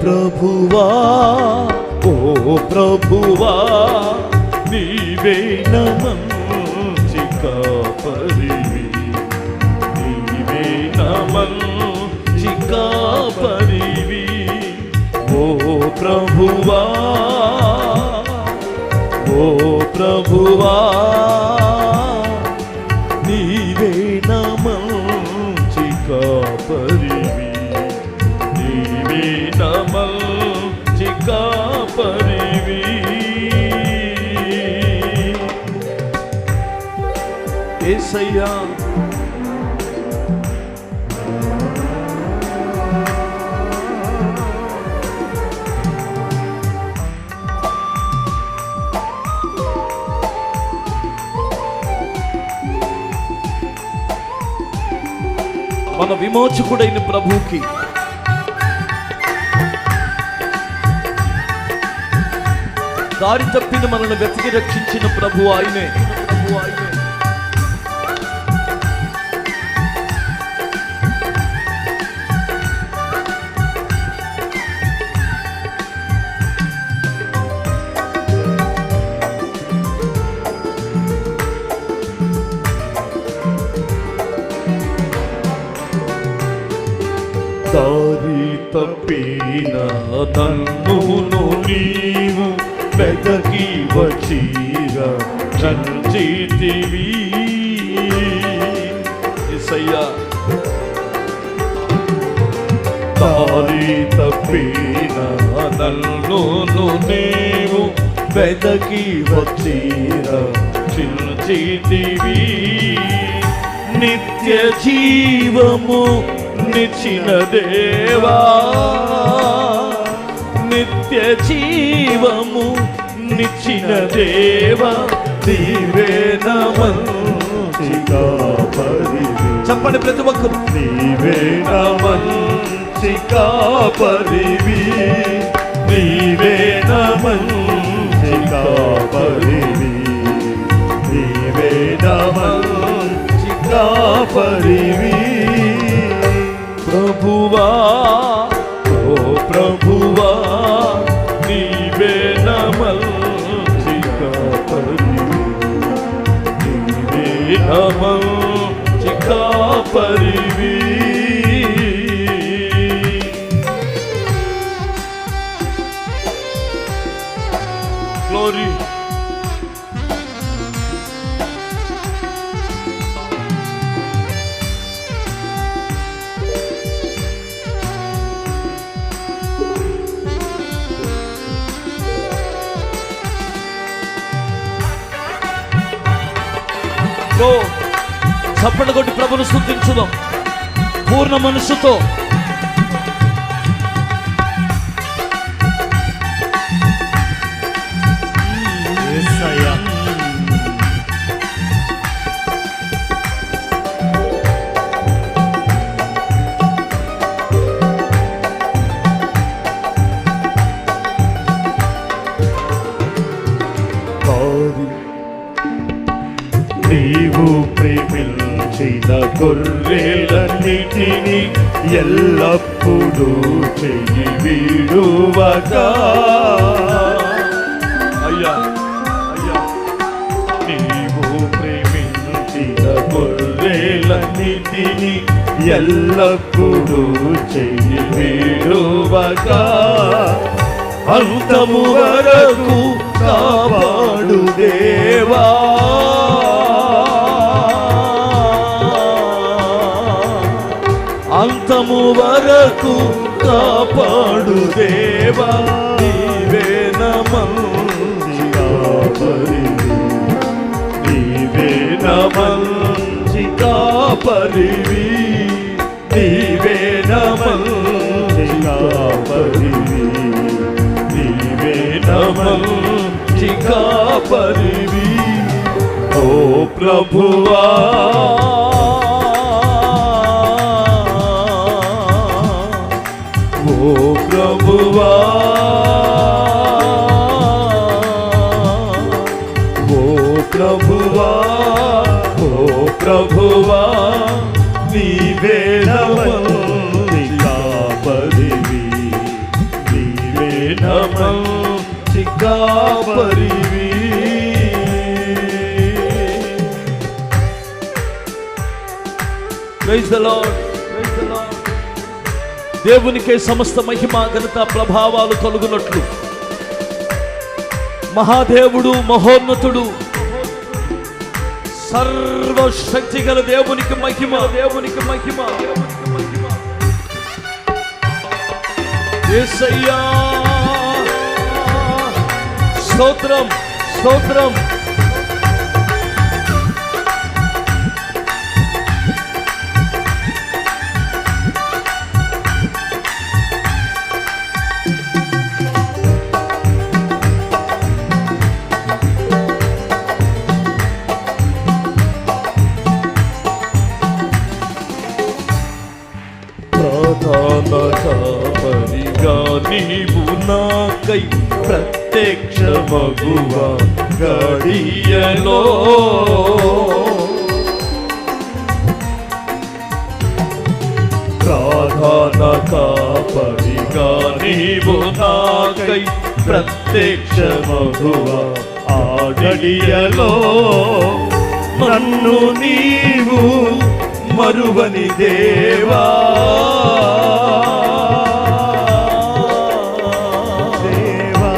ప్రభువా ఓ ప్రభువా నీవే నమంచి కాపరివి నీవే నమంచి కాపరివి ఓ ప్రభువా ఓ ప్రభువా ఏసయ్యా మన విమోచకుడైన ప్రభువుకి దారి తప్పిన మనల్ని వెతికి రక్షించిన ప్రభు ఆయనే ప్రభు ఆయన. వెతకి వచ్చిగా చంచితివి ఎసయ్యా దారి తప్పిన నన్నును నీవు వెతకి వచ్చిగా చిల్చితివి నిత్య జీవము నిచ్చిన దేవా. నిత్య జీవము నిచ్చిన దేవా నీవే నమంచి కాపరివి చెప్పండి ప్రతి ఒక్కరు. నీవే నమంచి కాపరివి నీవే నమంచి కాపరివి నీవే నీవే నమంచి కాపరివి చప్పటి కొట్టి ప్రభును స్థుతించుదాం. పూర్ణ మనసుతో ప్రేమించిన గొర్రెలన్నిటిని ఎల్లప్పుడూ చెయ్యి వీడువక అయ్యా అయ్యా నీవు ప్రేమించిన గొర్రెలన్నిటిని ఎల్లప్పుడూ చెయ్యి వీడువక అంతము వరకు కాపాడు దేవా. అంతము వరకు కాపాడు దేవా. నీవే నమంజి కాపరివి నీవే నమంజి కాపరివి నీవే నమంజి కాపరివి నీవే నమంజి కాపరివి ఓ ప్రభువా. ఓ ప్రభువా. ఓ ప్రభువా ఓ ప్రభువా నీవే నమంచి కాపరివి. మంచి కాపరివి. Praise the Lord. దేవునికే సమస్త మహిమ ఘనత ప్రభావాలు కలుగునట్లు. మహాదేవుడు మహోన్నతుడు సర్వశక్తి గల దేవునికి మహిమ. దేవునికి మహిమ. స్తోత్రం స్తోత్రం. ప్రధాన నీవు నాకై ప్రత్యక్ష మగువ గడియలో ప్రధాన కాపరిగా నీవు నాకై ప్రత్యక్ష మగువ ఆ గడియలో నన్ను నీవు మరువని దేవా. దేవా.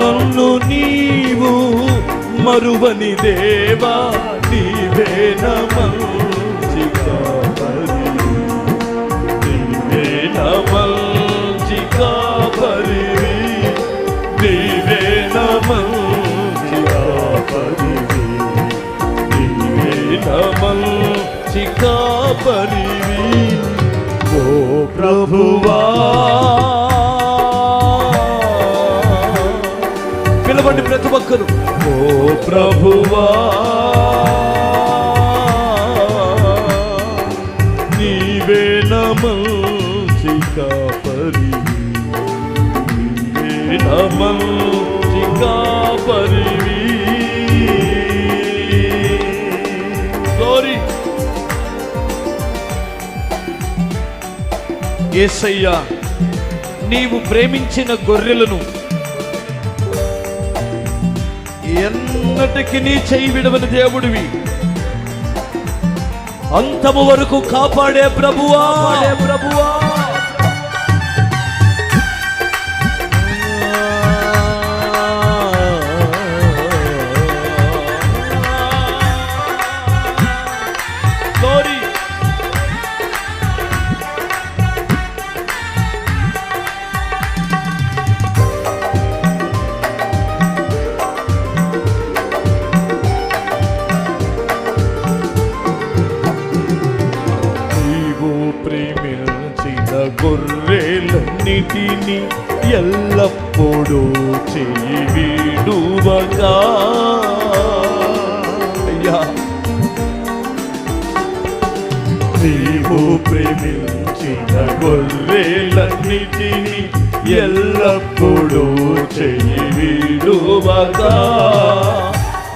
నన్ను నీవు మరువని దేవా నీవే నమంచి ఓ ప్రభువా నీవే నమంచి కాపరి నీవే నమంచి కాపరివి Glory. యేసయ్యా నీవు ప్రేమించిన గొర్రెలను ఎన్నటికి నీ చేయి విడవని దేవుడివి. అంతము వరకు కాపాడే ప్రభువా. ప్రభువా. ఎల్లప్పుడూ చేయి వీడువగా అయ్యా. నీవు ప్రేమించిన గొర్రెలన్నిటిని ఎల్లప్పుడూ చేయి వీడువగా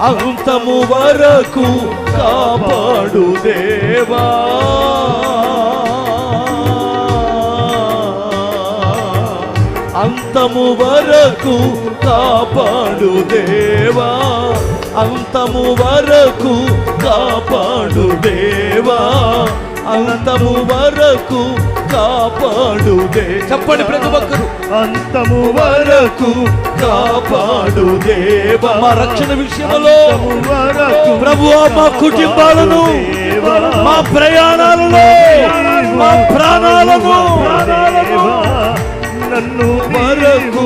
అంతము వరకు కాపాడు దేవా. అంతము వరకు కాపాడు దేవా అంతము వరకు కాపాడు దేవా అంతము వరకు కాపాడు దే చెప్పండి ప్రతి ఒక్కరు. అంతము వరకు కాపాడు దేవా. మా రక్షణ విషయంలో ప్రభువా మా కుటుంబాలను. మా ప్రయాణాలలో మా ప్రాణాలను నన్ను వరకు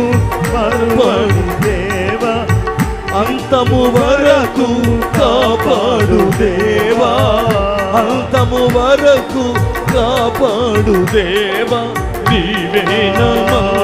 మరువను దేవా. అంతము వరకు కాపాడు దేవా. అంతము వరకు కాపాడు దేవా. నీవే నమా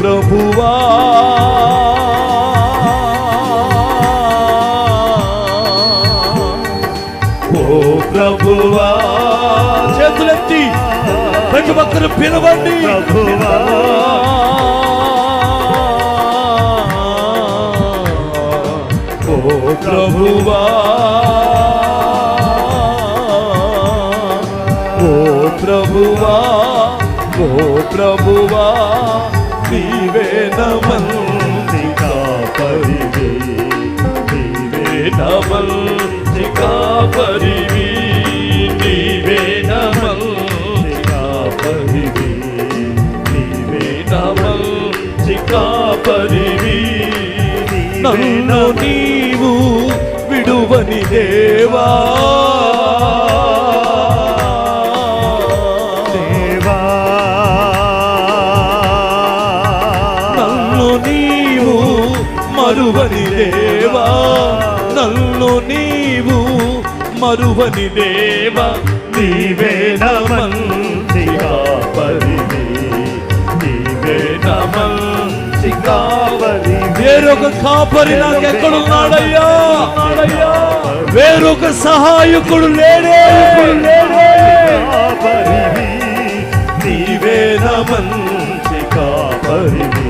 ప్రభువా. ఓ ప్రభువా. చేతులెత్తి ప్రతి ఒక్కరు పిలవండి. ప్రభువా. ఓ ప్రభువా. ఓ ప్రభువా. ఓ ప్రభువా. నీవే నమంది కాపరివి నీవే నమంది కాపరివి నీవే నమంది కాపరివి నీవే నమంది కాపరివి నన్ను నీవు విడువని దేవా నీవు మరువని దేవ నీవే నమంది కాపరివి నీవే నమంది కాపరివి వేరొక కాపరి నాకెక్కడున్నాడయ్యా? వేరొక సహాయకుడు లేడే. కాపరివి నీవే నమంది కాపరివి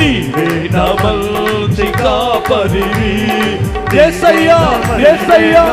నీవే నమంది కాపరివి ఏసయ్యా ఏసయ్యా